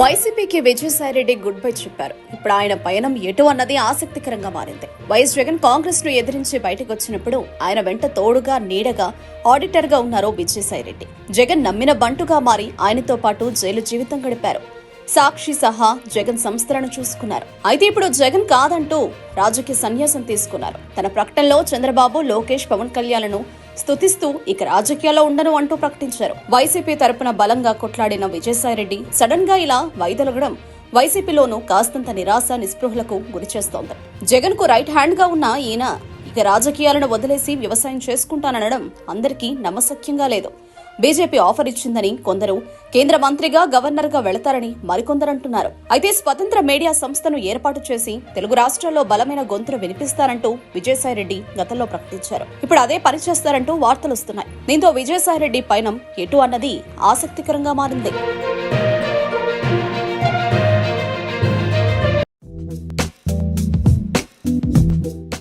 వైసీపీకి Vijayasai Reddy good bye చెప్పారు. ఇప్పుడు ఆయన పయనం ఎటు అన్నది ఆసక్తికరంగా మారింది. వైఎస్ జగన్ కాంగ్రెస్ను ఎదిరించి బయటకు వచ్చినప్పుడు ఆయన వెంట తోడుగా నీడగా ఆడిటర్గా ఉన్నారు విజయసాయిరెడ్డి. జగన్ నమ్మిన బంటుగా మారి ఆయనతో పాటు జైలు జీవితం గడిపారు. సాక్షి సహా జగన్ సంస్థలను చూసుకున్నారు. అయితే ఇప్పుడు జగన్ కాదంటూ రాజకీయ సన్యాసం తీసుకున్నారు. తన ప్రకటనలో చంద్రబాబు లోకేష్ పవన్ కళ్యాణ్ను స్తుతిస్తూ ఇక రాజకీయాల్లో ఉండను అంటూ ప్రకటించారు. వైసీపీ తరపున బలంగా కొట్లాడిన విజయసాయిరెడ్డి సడన్గా ఇలా వైదొలగడం వైసీపీలోనూ కాస్తంత నిరాశ నిస్పృహలకు గురిచేస్తోంది. జగన్కు రైట్ హ్యాండ్గా ఉన్న ఈయన ఇక రాజకీయాలను వదిలేసి వ్యవసాయం చేసుకుంటాననడం అందరికీ నమ్మశక్యంగా లేదు. బీజేపీ ఆఫర్ ఇచ్చిందని కొందరు కేంద్ర మంత్రిగా గవర్నర్గా వెళతారని మరికొందరు అంటున్నారు అయితే స్వతంత్ర మీడియా సంస్థను ఏర్పాటు చేసి తెలుగు రాష్ట్రాల్లో బలమైన గొంతులు వినిపిస్తారంటూ విజయసాయిరెడ్డి గతంలో ప్రకటించారు. ఇప్పుడు అదే పని చేస్తారంటూ వార్తలు వస్తున్నాయి. దీంతో విజయసాయిరెడ్డి పయనం ఎటు అన్నది ఆసక్తికరంగా మారింది.